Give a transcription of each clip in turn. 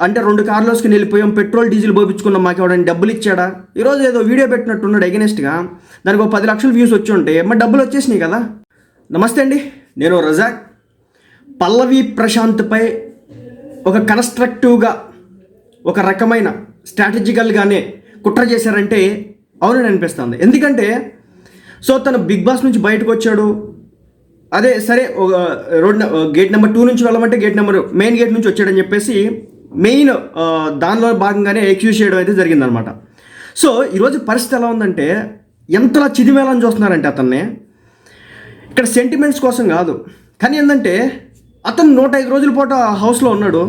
అంటే రెండు కార్లోస్కి వెళ్ళిపోయాం పెట్రోల్ డీజిల్ పోపించుకున్నాం మాకు ఎవడని డబ్బులు ఇచ్చాడా? ఈరోజు ఏదో వీడియో పెట్టినట్టున్నాడు ఎగనెస్ట్గా దానికి ఒక పది లక్షలు వ్యూస్ వచ్చి ఉంటే మరి డబ్బులు వచ్చేసినాయి కదా? నమస్తే అండి నేను రజాక్. పల్లవి ప్రశాంత్పై ఒక కన్స్ట్రక్టివ్గా ఒక రకమైన స్ట్రాటజికల్గానే కుట్ర చేశారంటే అవునని అనిపిస్తుంది. ఎందుకంటే సో తను బిగ్ బాస్ నుంచి బయటకు వచ్చాడు. అదే సరే ఒక రోడ్ గేట్ నెంబర్ టూ నుంచి వెళ్ళమంటే గేట్ నెంబర్ మెయిన్ గేట్ నుంచి వచ్చాడని చెప్పేసి మెయిన్ దానిలో భాగంగానే ఎక్యూజ్ చేయడం అయితే జరిగిందనమాట. సో ఈరోజు పరిస్థితి ఎలా ఉందంటే ఎంతలా చిదిమేళని చూస్తున్నారంటే అతన్ని. ఇక్కడ సెంటిమెంట్స్ కోసం కాదు. కానీ ఏంటంటే అతను నూట ఐదు రోజుల పాటు ఆ హౌస్లో ఉన్నాడు.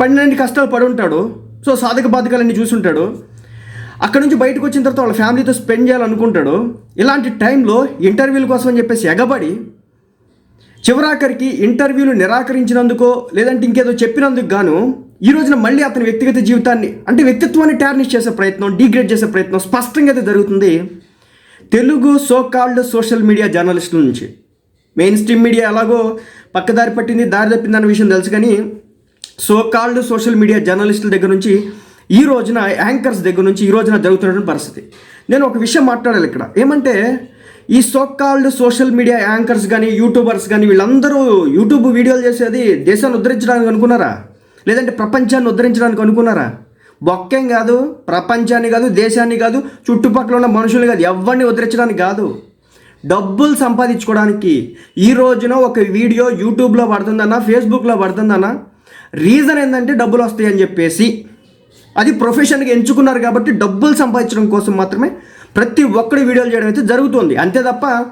పన్నెండు కష్టాలు పడి ఉంటాడు. సో సాధక బాధకాలన్నీ చూసుంటాడు అక్కడ నుంచి బయటకు వచ్చిన తర్వాత వాళ్ళ ఫ్యామిలీతో స్పెండ్ చేయాలనుకుంటాడు. ఇలాంటి టైంలో ఇంటర్వ్యూల కోసం అని చెప్పేసి ఎగబడి చివరాఖరికి ఇంటర్వ్యూలు నిరాకరించినందుకో లేదంటే ఇంకేదో చెప్పినందుకు గాను ఈ రోజున మళ్ళీ అతని వ్యక్తిగత జీవితాన్ని అంటే వ్యక్తిత్వాన్ని టార్నిష్ చేసే ప్రయత్నం డిగ్రేడ్ చేసే ప్రయత్నం స్పష్టంగా అయితే జరుగుతుంది. Telugu so called social media జర్నలిస్టుల నుంచి. మెయిన్ స్ట్రీమ్ మీడియా ఎలాగో పక్కదారి పట్టింది దారి తప్పిందన్న విషయం తెలుసు కానీ సో కాల్డ్ సోషల్ మీడియా జర్నలిస్టుల దగ్గర నుంచి ఈ రోజున యాంకర్స్ దగ్గర నుంచి ఈ రోజున జరుగుతున్నటువంటి పరిస్థితి. నేను ఒక విషయం మాట్లాడాలి ఇక్కడ. ఏమంటే ఈ so called social media anchors కానీ యూట్యూబర్స్ కానీ వీళ్ళందరూ యూట్యూబ్ వీడియోలు చేసేది దేశాన్ని ఉద్ధరించడానికి అనుకున్నారా? లేదంటే ప్రపంచాన్ని ఉద్ధరించడానికి అనుకున్నారా? బొక్కేం కాదు ప్రపంచాన్ని కాదు దేశాన్ని కాదు చుట్టుపక్కల ఉన్న మనుషులు కాదు ఎవరిని ఉద్ధరించడానికి కాదు. డబ్బులు సంపాదించుకోవడానికి ఈ రోజున ఒక వీడియో యూట్యూబ్లో పడుతుందన్నా ఫేస్బుక్లో పడుతుందన్నా రీజన్ ఏంటంటే డబ్బులు వస్తాయని చెప్పేసి. అది ప్రొఫెషన్గా ఎంచుకున్నారు కాబట్టి డబ్బులు సంపాదించడం కోసం మాత్రమే ప్రతి ఒక్కడి వీడియోలు చేయడం అయితే జరుగుతుంది. అంతే తప్ప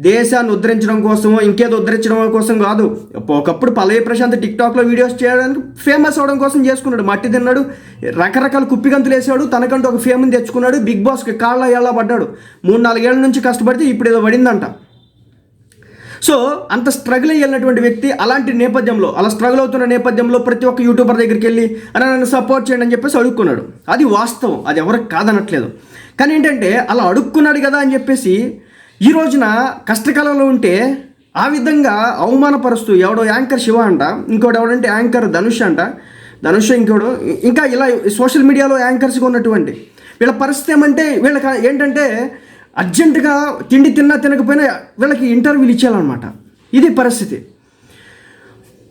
దేశాన్ని ఉద్ధరించడం కోసమో ఇంకేదో ఉద్ధరించడం కోసం కాదు. ఒకప్పుడు పల్లవి ప్రశాంత్ టిక్టాక్లో వీడియోస్ చేయడానికి ఫేమస్ అవడం కోసం చేసుకున్నాడు. మట్టి తిన్నాడు రకరకాల కుప్పిగంతులు వేసాడు తనకంటూ ఒక ఫేమ్ని తెచ్చుకున్నాడు. బిగ్ బాస్కి కాళ్ళ ఎలా పడ్డాడు. మూడు నాలుగేళ్ళ నుంచి కష్టపడితే ఇప్పుడు ఏదో పడిందంట. సో అంత స్ట్రగుల్ అయ్యేటువంటి వ్యక్తి అలాంటి నేపథ్యంలో అలా స్ట్రగుల్ అవుతున్న నేపథ్యంలో ప్రతి ఒక్క యూట్యూబర్ దగ్గరికి వెళ్ళి అని నన్ను సపోర్ట్ చేయండి అని చెప్పేసి అడుక్కున్నాడు. అది వాస్తవం. అది ఎవరికి కాదనట్లేదు. కానీ ఏంటంటే అలా అడుక్కున్నాడు కదా అని చెప్పేసి ఈ రోజున కష్టకాలంలో ఉంటే ఆ విధంగా అవమానపరుస్తూ ఎవడో యాంకర్ శివ అంట ఇంకోటి ఎవడంటే యాంకర్ ధనుష్ అంట. ధనుష్ ఇంకోడు ఇంకా ఇలా సోషల్ మీడియాలో యాంకర్స్గా ఉన్నటువంటి వీళ్ళ పరిస్థితి ఏమంటే వీళ్ళకి ఏంటంటే అర్జెంటుగా తిండి తిన్నా తినకపోయినా వీళ్ళకి ఇంటర్వ్యూలు ఇచ్చేయాలన్నమాట. ఇది పరిస్థితి.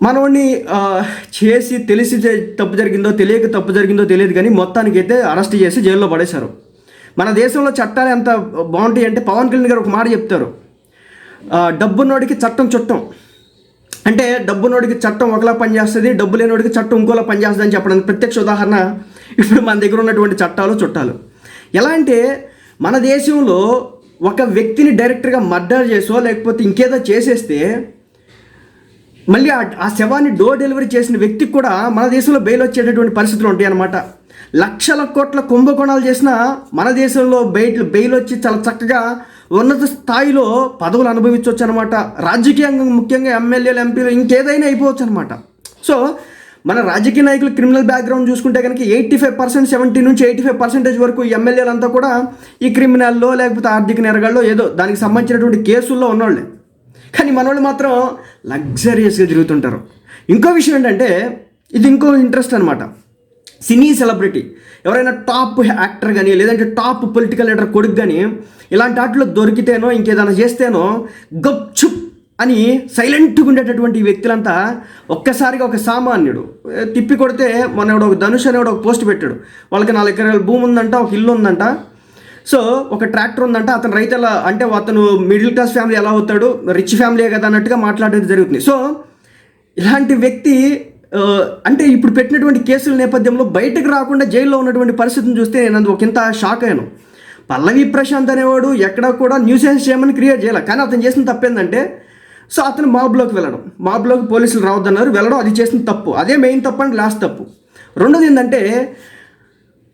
మనోడిని చేసి తెలిసి తప్పు జరిగిందో తెలియక తప్పు జరిగిందో తెలియదు కానీ మొత్తానికి అయితే అరెస్ట్ చేసి జైల్లో పడేశారు. మన దేశంలో చట్టాలు ఎంత బాగుంటాయి అంటే పవన్ కళ్యాణ్ గారు ఒక మాట చెప్తారు. డబ్బున్నోడికి చట్టం చుట్టం. అంటే డబ్బున్నోడికి చట్టం ఒకలా పనిచేస్తుంది డబ్బు లేనోడికి చట్టం ఇంకోలా పనిచేస్తుంది అని చెప్పడానికి ప్రత్యక్ష ఉదాహరణ ఇప్పుడు మన దగ్గర ఉన్నటువంటి చట్టాలు చుట్టాలు. ఎలా అంటే మన దేశంలో ఒక వ్యక్తిని డైరెక్ట్గా మర్డర్ చేసో లేకపోతే ఇంకేదో చేసేస్తే మళ్ళీ ఆ శవాన్ని డోర్ డెలివరీ చేసిన వ్యక్తికి కూడా మన దేశంలో బెయిల్ వచ్చేటటువంటి పరిస్థితులు ఉంటాయి అన్నమాట లక్షల కోట్ల కుంభకోణాలు చేసిన మన దేశంలో బెయిల్ బెయిల్ వచ్చి చాలా చక్కగా ఉన్నత స్థాయిలో పదవులు అనుభవించవచ్చు అనమాట రాజకీయంగా ముఖ్యంగా ఎమ్మెల్యేలు ఎంపీలు ఇంకేదైనా అయిపోవచ్చు అనమాట సో మన రాజకీయ నాయకులు క్రిమినల్ బ్యాక్గ్రౌండ్ చూసుకుంటే కనుక ఎయిటీ ఫైవ్ పర్సెంట్ సెవెంటీ నుంచి ఎయిటీ ఫైవ్ పర్సెంటేజ్ వరకు ఎమ్మెల్యేలంతా కూడా ఈ క్రిమినల్లో లేకపోతే ఆర్థిక నేరగాల్లో ఏదో దానికి సంబంధించినటువంటి కేసుల్లో ఉన్నవాళ్ళే కానీ మనవాళ్ళు మాత్రం లగ్జరియస్గా తిరుగుతుంటారు. ఇంకో విషయం ఏంటంటే ఇది ఇంకో ఇంట్రెస్ట్ అనమాట సినీ సెలబ్రిటీ ఎవరైనా టాప్ యాక్టర్ కానీ లేదంటే టాప్ పొలిటికల్ లీడర్ కొడుకు కానీ ఇలాంటి వాటిలో దొరికితేనో ఇంకేదైనా చేస్తేనో గప్చుప్ అని సైలెంట్గా ఉండేటటువంటి వ్యక్తులంతా ఒక్కసారిగా ఒక సామాన్యుడు తిప్పి కొడితే మొన్న ఒక ధనుష్ అనేవాడు ఒక పోస్ట్ పెట్టాడు. వాళ్ళకి నాలుగు ఎకరాల భూమి ఉందంట ఒక ఇల్లు ఉందంట సో ఒక ట్రాక్టర్ ఉందంట అతను రైతుల అంటే అతను మిడిల్ క్లాస్ ఫ్యామిలీ ఎలా అవుతాడు రిచ్ ఫ్యామిలీ కదా అన్నట్టుగా మాట్లాడేది జరుగుతుంది. సో ఇలాంటి వ్యక్తి అంటే ఇప్పుడు పెట్టినటువంటి కేసుల నేపథ్యంలో బయటకు రాకుండా జైల్లో ఉన్నటువంటి పరిస్థితిని చూస్తే నేను అందుకు ఒకంత షాక్ అయ్యాను. పల్లవి ప్రశాంత్ అనేవాడు ఎక్కడ కూడా న్యూసెన్స్ చేయమని క్రియేట్ చేయాలి. కానీ అతను చేసిన తప్పేందంటే సో అతను మాబ్లోకి వెళ్ళడం. మాబ్లోకి పోలీసులు రావద్దన్నారు వెళ్ళడం అది చేసిన తప్పు. అదే మెయిన్ తప్పు అండ్ లాస్ట్ తప్పు. రెండోది ఏంటంటే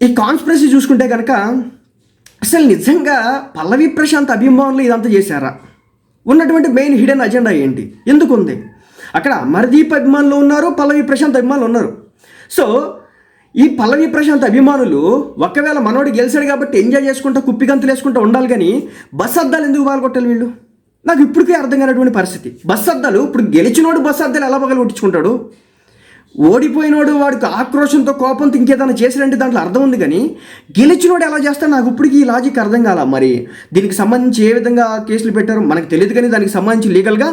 ఈ కాన్స్పిరసీ చూసుకుంటే కనుక అసలు నిజంగా పల్లవి ప్రశాంత్ అభిమానులు ఇదంతా చేశారా? ఉన్నటువంటి మెయిన్ హిడెన్ అజెండా ఏంటి? ఎందుకు ఉంది అక్కడ అమర్దీప్ అభిమానులు ఉన్నారు పల్లవి ప్రశాంత్ అభిమానులు ఉన్నారు. సో ఈ పల్లవి ప్రశాంత్ అభిమానులు ఒకవేళ మనోడు గెలిచాడు కాబట్టి ఎంజాయ్ చేసుకుంటా కుప్పిగంతులు వేసుకుంటూ ఉండాలి కానీ బస్ అద్దాలు ఎందుకు పాల్గొట్టాలి వీళ్ళు? నాకు ఇప్పటికే అర్థం కానటువంటి పరిస్థితి. బస్ అద్దాలు ఇప్పుడు గెలిచినోడు బస్ అద్దాలు ఎలా పగలగొట్టించుకుంటాడు? ఓడిపోయినోడు వాడికి ఆక్రోషంతో కోపంతో ఇంకేదైనా చేసాడంటే దాంట్లో అర్థం ఉంది కానీ గెలిచినోడు ఎలా చేస్తాడు నాకు ఇప్పటికీ ఈ లాజిక్ అర్థం కాల? మరి దీనికి సంబంధించి ఏ విధంగా కేసులు పెట్టారో మనకు తెలియదు కానీ దానికి సంబంధించి లీగల్గా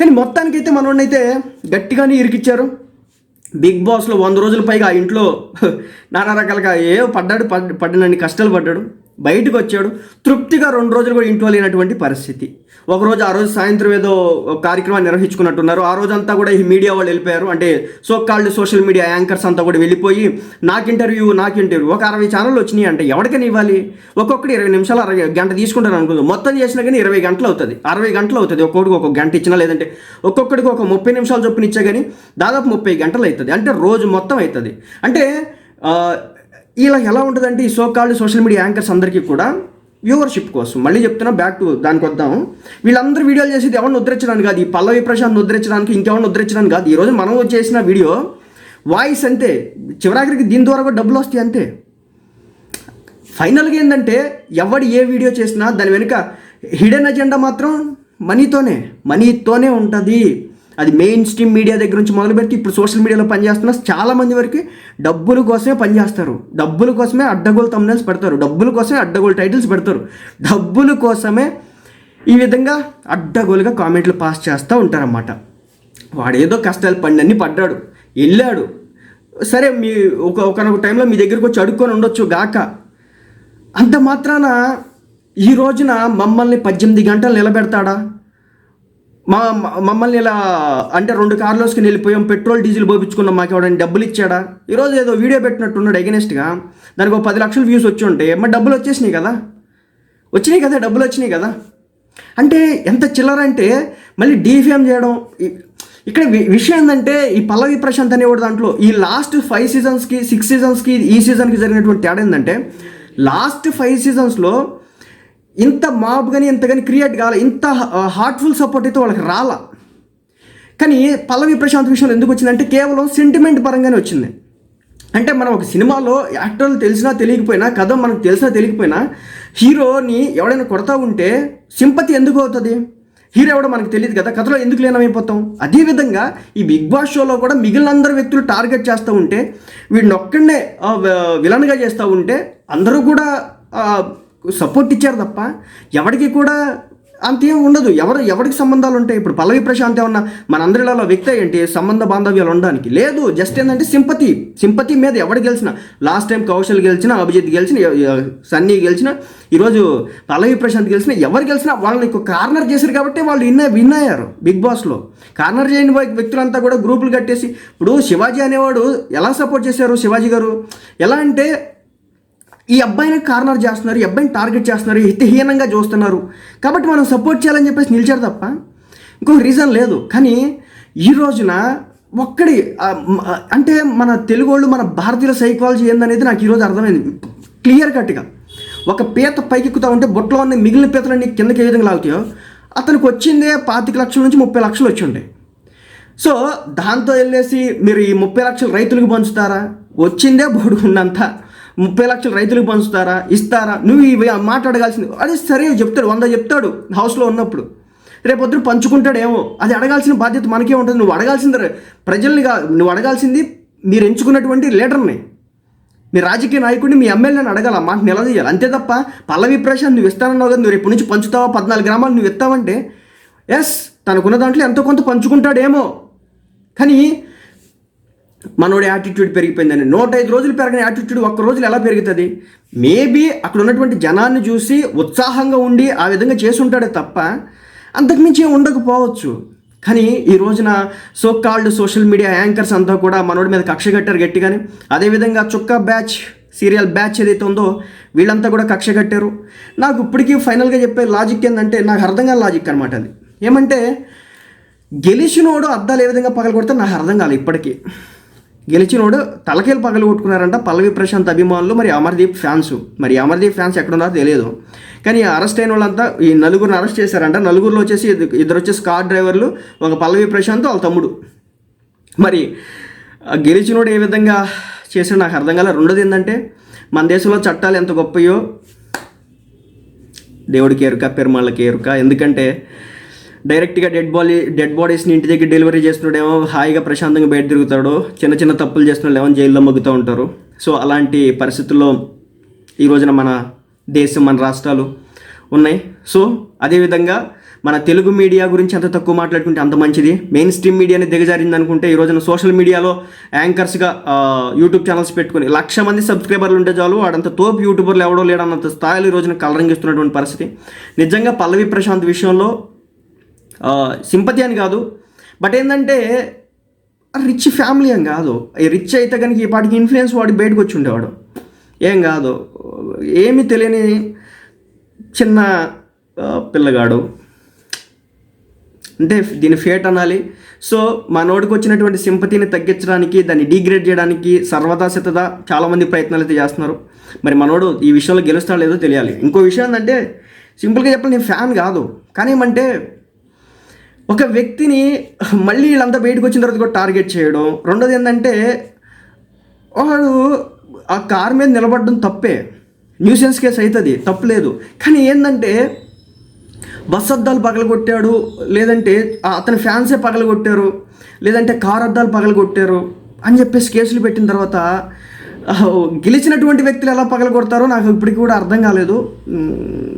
కానీ మొత్తానికైతే మనోడినైతే గట్టిగానే ఇరికిచ్చారు. బిగ్ బాస్లో వంద రోజుల పైగా ఆ ఇంట్లో నానా రకాలుగా ఏ పడ్డాడు పడ్ పడినన్ని కష్టాలు పడ్డాడు బయటకు వచ్చాడు. తృప్తిగా రెండు రోజులు కూడా ఇంట్లో లేనటువంటి పరిస్థితి. ఒకరోజు ఆ రోజు సాయంత్రం ఏదో కార్యక్రమాన్ని నిర్వహించుకున్నట్టున్నారు. ఆ రోజంతా కూడా ఈ మీడియా వాళ్ళు వెళ్ళిపోయారు. అంటే so called social media anchors అంతా కూడా వెళ్ళిపోయి నాకు ఇంటర్వ్యూ నాకు ఇంటర్వ్యూ. ఒక అరవై ఛానల్ వచ్చినాయి అంటే ఎవరికైనా ఇవ్వాలి? ఒక్కొక్కటి ఇరవై నిమిషాలు అరవై గంట తీసుకుంటాను అనుకుందాం. మొత్తం చేసినా కానీ ఇరవై గంటలు అవుతుంది. అరవై గంటలు అవుతుంది. ఒక్కొక్కడికి ఒక గంట ఇచ్చినా లేదంటే ఒక్కొక్కడికి ఒక ముప్పై నిమిషాలు చొప్పున ఇచ్చా కానీ దాదాపు ముప్పై గంటలు అవుతుంది. అంటే రోజు మొత్తం అవుతుంది. అంటే ఇలా ఎలా ఉంటుందంటే ఈ so called social media anchors అందరికీ కూడా వ్యూవర్షిప్ కోసం. మళ్ళీ చెప్తున్నా బ్యాక్ టు దానికి వద్దాం. వీళ్ళందరూ వీడియోలు చేసేది ఎవరిని ఉద్ధరించడానికి కాదు ఈ పల్లవి ప్రశాంత్ ఉద్ధరించడానికి ఇంకెవరిని ఉద్ధరించడానికి కాదు. ఈరోజు మనం చేసిన వీడియో వాయిస్ అంతే. చివరాఖరికి దీని ద్వారా కూడా డబ్బులు వస్తాయి అంతే. ఫైనల్గా ఏంటంటే ఎవడు ఏ వీడియో చేసినా దాని వెనుక హిడెన్ అజెండా మాత్రం మనీతోనే మనీతోనే ఉంటుంది. అది మెయిన్ స్ట్రీమ్ మీడియా దగ్గర నుంచి మొదలు పెడితే ఇప్పుడు సోషల్ మీడియాలో పనిచేస్తున్న చాలామంది వరకు డబ్బుల కోసమే పనిచేస్తారు. డబ్బుల కోసమే అడ్డగోలు తమ్నల్స్ పెడతారు. డబ్బుల కోసమే అడ్డగోలు టైటిల్స్ పెడతారు. డబ్బుల కోసమే ఈ విధంగా అడ్డగోలుగా కామెంట్లు పాస్ చేస్తూ ఉంటారన్నమాట. వాడేదో కష్టాలు పండన్ని పడ్డాడు. వెళ్ళాడు. సరే మీ ఒక ఒకనొక టైంలో మీ దగ్గరకు వచ్చి అడుక్కొని ఉండొచ్చు గాక. అంత మాత్రాన ఈ రోజున మమ్మల్ని పద్దెనిమిది గంటలు నిలబెడతాడా? మా మమ్మల్ని ఇలా అంటే రెండు కార్లోస్కి వెళ్ళిపోయాం పెట్రోల్ డీజిల్ పోపించుకున్నాం మాకు ఎవడని డబ్బులు ఇచ్చాడా? ఈరోజు ఏదో వీడియో పెట్టినట్టున్నాడు ఎగనెస్ట్గా. దానికి ఒక పది లక్షలు వ్యూస్ వచ్చి ఉంటే మరి డబ్బులు వచ్చేసినాయి కదా? వచ్చినాయి కదా డబ్బులు వచ్చినాయి కదా? అంటే ఎంత చిల్లర అంటే మళ్ళీ డీఫేమ్ చేయడం ఇక్కడ విషయం ఏంటంటే ఈ పల్లవి ప్రశాంత్ అనేవాడు దాంట్లో ఈ లాస్ట్ ఫైవ్ సీజన్స్కి సిక్స్ సీజన్స్కి ఈ సీజన్కి జరిగినటువంటి తేడా ఏంటంటే లాస్ట్ ఫైవ్ సీజన్స్లో ఇంత మాబ్ కానీ ఇంత కానీ క్రియేట్ కావాలి ఇంత హార్ట్ఫుల్ సపోర్ట్ అయితే వాళ్ళకి రాలా. కానీ పల్లవి ప్రశాంత్ విషయంలో ఎందుకు వచ్చిందంటే కేవలం సెంటిమెంట్ పరంగానే వచ్చింది. అంటే మనం ఒక సినిమాలో యాక్టర్లు తెలిసినా తెలియకపోయినా కథ మనకు తెలిసినా తెలియకపోయినా హీరోని ఎవడైనా కొడతా ఉంటే సింపతి ఎందుకు అవుతుంది? హీరో ఎవడో మనకు తెలియదు కదా కథలో ఎందుకు లేనమైపోతాం? అదేవిధంగా ఈ బిగ్ బాస్ షోలో కూడా మిగిలిన అందరు వ్యక్తులు టార్గెట్ చేస్తూ ఉంటే వీడిని ఒక్కడనే విలన్గా చేస్తూ ఉంటే అందరూ కూడా సపోర్ట్ ఇచ్చారు తప్ప ఎవరికి కూడా అంతేం ఉండదు. ఎవరు ఎవరికి సంబంధాలు ఉంటాయి? ఇప్పుడు పల్లవి ప్రశాంత్ ఏమన్నా మనందరిలో వ్యక్తి ఏంటి సంబంధ బాంధవ్యాలు ఉండడానికి లేదు. జస్ట్ ఏంటంటే సింపతి. సింపతి మీద ఎవడు గెలిచిన లాస్ట్ టైం కౌశల్ గెలిచిన అభిజిత్ గెలిచిన సన్నీ గెలిచిన ఈరోజు పల్లవి ప్రశాంత్ గెలిచిన ఎవరు గెలిచినా వాళ్ళని ఒక కార్నర్ చేశారు కాబట్టి వాళ్ళు విన్న విన్ అయ్యారు బిగ్ బాస్లో కార్నర్ చేయని వ్యక్తులంతా కూడా గ్రూపులు కట్టేసి ఇప్పుడు శివాజీ అనేవాడు ఎలా సపోర్ట్ చేశారు శివాజీ గారు? ఎలా అంటే ఈ అబ్బాయిని కార్నర్ చేస్తున్నారు ఈ అబ్బాయిని టార్గెట్ చేస్తున్నారు హితహీనంగా చూస్తున్నారు. కాబట్టి మనం సపోర్ట్ చేయాలని చెప్పేసి నిలిచారు తప్ప ఇంకొక రీజన్ లేదు. కానీ ఈ రోజున ఒక్కడి అంటే మన తెలుగు వాళ్ళు మన భారతీయుల సైకాలజీ ఏందనేది నాకు ఈరోజు అర్థమైంది. క్లియర్ కట్గా. ఒక పీత పైకెక్కుతా ఉంటే బొట్టలో ఉన్న మిగిలిన పీతలన్నీ కిందకి ఏ విధంగా లాగుతాయో అతనికి వచ్చిందే పాతిక లక్షల నుంచి ముప్పై లక్షలు వచ్చిండే సో దాంతో వెళ్ళేసి మీరు ఈ ముప్పై లక్షలు రైతులకు పంచుతారా? వచ్చిందే బొడుకున్నంత ముప్పై లక్షలు రైతులకు పంచుతారా? ఇస్తారా? నువ్వు ఇవి మాట్లాడగాల్సింది అది సరే చెప్తాడు వంద చెప్తాడు హౌస్లో ఉన్నప్పుడు. రేపొద్దున పంచుకుంటాడేమో అది అడగాల్సిన బాధ్యత మనకే ఉంటుంది. నువ్వు అడగాల్సింది ప్రజల్ని కా నువ్వు అడగాల్సింది మీరు ఎంచుకున్నటువంటి లీడర్ని. మీ రాజకీయ నాయకుడిని మీ ఎమ్మెల్యేని అడగాల మాట నిలదీయాలి. అంతే తప్ప పల్లవి ప్రశాంత్ నువ్వు ఇస్తానన్నావు కదా నువ్వు రేపు నుంచి పంచుతావా? పద్నాలుగు గ్రామాలు నువ్వు ఇస్తావంటే ఎస్ తనకున్న దాంట్లో ఎంతో కొంత పంచుకుంటాడేమో. కానీ మనోడి యాటిట్యూడ్ పెరిగిపోయిందని. నూట ఐదు రోజులు పెరగని యాటిట్యూడ్ ఒక్క రోజులు ఎలా పెరుగుతుంది? మేబీ అక్కడ ఉన్నటువంటి జనాన్ని చూసి ఉత్సాహంగా ఉండి ఆ విధంగా చేసి ఉంటాడే తప్ప అంతకుమించి ఏం ఉండకపోవచ్చు. కానీ ఈ రోజున so called social media anchors అంతా కూడా మనోడి మీద కక్ష కట్టారు గట్టిగానే. అదేవిధంగా చుక్క బ్యాచ్ సీరియల్ బ్యాచ్ ఏదైతే ఉందో వీళ్ళంతా కూడా కక్ష కట్టారు. నాకు ఇప్పటికీ ఫైనల్గా చెప్పే లాజిక్ ఏంటంటే నాకు అర్థం కాని లాజిక్ అనమాట అది. ఏమంటే గెలిచినోడు అద్దాలు ఏ విధంగా పగలగొడితే నాకు అర్థం కాలేదు ఇప్పటికీ. గెలిచినోడు తలకేలు పగలు కొట్టుకున్నారంట పల్లవి ప్రశాంత్ అభిమానులు మరి అమర్దీప్ ఫ్యాన్స్. మరి అమర్దీప్ ఫ్యాన్స్ ఎక్కడున్నారో తెలియదు. కానీ అరెస్ట్ అయిన వాళ్ళంతా ఈ నలుగురిని అరెస్ట్ చేశారంట. నలుగురిలో వచ్చేసి ఇద్దరు వచ్చేసి కార్ డ్రైవర్లు ఒక పల్లవి ప్రశాంత్ వాళ్ళ తమ్ముడు. మరి గెలిచినోడు ఏ విధంగా చేసాడు నాకు అర్థం కాలేదు రెండోది ఏంటంటే మన దేశంలో చట్టాలు ఎంత గొప్పయో దేవుడికి ఎరుక పెరుమాళ్ళకి ఎరుక. ఎందుకంటే డైరెక్ట్గా డెడ్ బాడీ డెడ్ బాడీస్ని ఇంటి దగ్గర డెలివరీ చేస్తున్నాడేమో హాయిగా ప్రశాంతంగా బయట తిరుగుతాడు. చిన్న చిన్న తప్పులు చేస్తున్నాడు ఏమో జైల్లో మగ్గుతూ ఉంటారు. సో అలాంటి పరిస్థితుల్లో ఈ రోజున మన దేశం మన రాష్ట్రాలు ఉన్నాయి. సో అదేవిధంగా మన తెలుగు మీడియా గురించి అంత తక్కువ మాట్లాడుకుంటే అంత మంచిది. మెయిన్ స్ట్రీమ్ మీడియాని దిగజారింది అనుకుంటే ఈ రోజున సోషల్ మీడియాలో యాంకర్స్గా యూట్యూబ్ ఛానల్స్ పెట్టుకుని లక్ష మంది సబ్స్క్రైబర్లు ఉంటే చాలు వాడంత తోపు యూట్యూబర్లు ఎవడో లేడన్నంత స్థాయిలో ఈ రోజున కలరింగిస్తున్నటువంటి పరిస్థితి. నిజంగా పల్లవి ప్రశాంత్ విషయంలో సింపతి అని కాదు. బట్ ఏంటంటే రిచ్ ఫ్యామిలీ అని కాదు. రిచ్ అయితే కనుక ఈ పాటికి ఇన్ఫ్లుయెన్స్ వాడి బయటకు వచ్చి ఉండేవాడు ఏం కాదు. ఏమీ తెలియని చిన్న పిల్లగాడు. అంటే దీని ఫేట్ అనాలి. సో మనోడికి వచ్చినటువంటి సింపతిని తగ్గించడానికి దాన్ని డీగ్రేడ్ చేయడానికి సర్వదా సిద్ధదా చాలామంది ప్రయత్నాలు అయితే చేస్తున్నారు. మరి మనోడు ఈ విషయంలో గెలుస్తాడో లేదో తెలియాలి. ఇంకో విషయం ఏంటంటే సింపుల్గా చెప్పాలి నేను ఫ్యాన్ కాదు. కానీ ఏమంటే ఒక వ్యక్తిని మళ్ళీ వీళ్ళంతా బయటకు వచ్చిన తర్వాత కూడా టార్గెట్ చేయడం. రెండోది ఏంటంటే వాడు ఆ కార్ మీద నిలబడడం తప్పే. న్యూసెన్స్ కేసు అవుతుంది తప్పలేదు. కానీ ఏంటంటే బస్ అద్దాలు పగలగొట్టాడు లేదంటే అతని ఫ్యాన్సే పగలగొట్టారు లేదంటే కార్ అద్దాలు పగలగొట్టారు అని చెప్పేసి కేసులు పెట్టిన తర్వాత గెలిచినటువంటి వ్యక్తులు ఎలా పగలగొడతారో నాకు ఇప్పటికి కూడా అర్థం కాలేదు.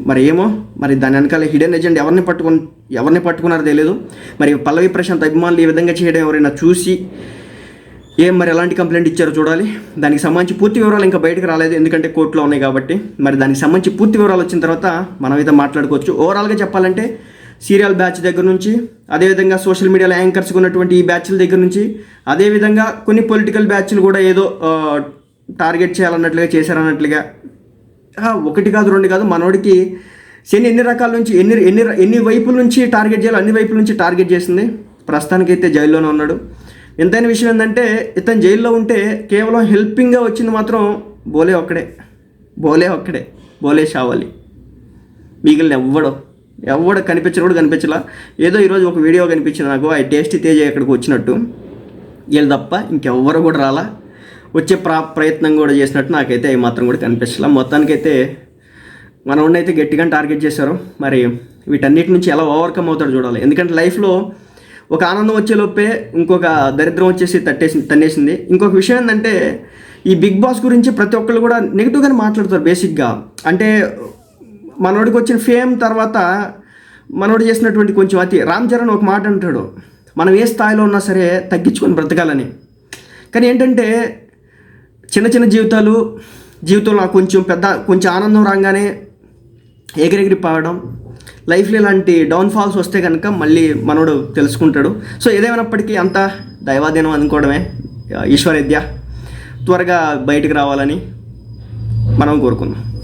మరి ఏమో మరి దాని వెనకాల హిడెన్ ఎజెంట్ ఎవరిని పట్టుకొని ఎవరిని పట్టుకున్నారో తెలియదు మరి పల్లవి ప్రశాంత్ అభిమానులు ఈ విధంగా చేయడం ఎవరైనా చూసి ఏం మరి ఎలాంటి కంప్లైంట్ ఇచ్చారో చూడాలి. దానికి సంబంధించి పూర్తి వివరాలు ఇంకా బయటకు రాలేదు ఎందుకంటే కోర్టులో ఉన్నాయి కాబట్టి. మరి దానికి సంబంధించి పూర్తి వివరాలు వచ్చిన తర్వాత మనం అయితే మాట్లాడుకోవచ్చు. ఓవరాల్గా చెప్పాలంటే సీరియల్ బ్యాచ్ దగ్గర నుంచి అదేవిధంగా సోషల్ మీడియాలో యాంకర్స్ ఉన్నటువంటి ఈ బ్యాచ్ల దగ్గర నుంచి అదేవిధంగా కొన్ని పొలిటికల్ బ్యాచ్లు కూడా ఏదో టార్గెట్ చేయాలన్నట్లుగా చేశారన్నట్లుగా. ఒకటి కాదు రెండు కాదు మనోడికి శని ఎన్ని రకాల నుంచి ఎన్ని ఎన్ని ఎన్ని వైపుల నుంచి టార్గెట్ చేయాలో అన్ని వైపుల నుంచి టార్గెట్ చేసింది. ప్రస్తుతానికైతే జైల్లోనే ఉన్నాడు. ఎంతైన విషయం ఏంటంటే ఇతను జైల్లో ఉంటే కేవలం హెల్పింగ్గా వచ్చింది మాత్రం బోలే ఒక్కడే. బోలే ఒక్కడే. బోలే షావాలి. మిగిలిన ఎవ్వడు ఎవ్వడు కనిపించడు కూడా కనిపించలా. ఏదో ఈరోజు ఒక వీడియో కనిపించింది నాకు ఆ టేస్టీ తేజ ఇక్కడికి వచ్చినట్టు. వీళ్ళు తప్ప ఇంకెవ్వరు కూడా రాలా. వచ్చే ప్రా ప్రయత్నం కూడా చేసినట్టు నాకైతే అవి మాత్రం కూడా కనిపించలే మొత్తానికైతే మనోడిని అయితే గట్టిగా టార్గెట్ చేశారు. మరి వీటన్నిటి నుంచి ఎలా ఓవర్కమ్ అవుతాడు చూడాలి. ఎందుకంటే లైఫ్లో ఒక ఆనందం వచ్చేలోపే ఇంకొక దరిద్రం వచ్చేసి తట్టేసి తన్నేసింది. ఇంకొక విషయం ఏంటంటే ఈ బిగ్ బాస్ గురించి ప్రతి ఒక్కళ్ళు కూడా నెగిటివ్గానే మాట్లాడతారు బేసిక్గా. అంటే మనోడికి వచ్చిన ఫేమ్ తర్వాత మనోడు చేసినటువంటి కొంచెం అతి రామ్ చరణ్ ఒక మాట అంటాడు. మనం ఏ స్థాయిలో ఉన్నా సరే తగ్గించుకొని బ్రతకాలని. కానీ ఏంటంటే చిన్న చిన్న జీవితాలు జీవితంలో కొంచెం పెద్ద కొంచెం ఆనందం రాగానే ఎగిరెగిరి పావడం లైఫ్లో ఇలాంటి డౌన్ఫాల్స్ వస్తే కనుక మళ్ళీ మనోడు తెలుసుకుంటాడు. సో ఏదేమైనప్పటికీ అంతా దైవాధీనం అనుకోవడమే ఈశ్వరవిద్య. త్వరగా బయటికి రావాలని మనం కోరుకుందాం.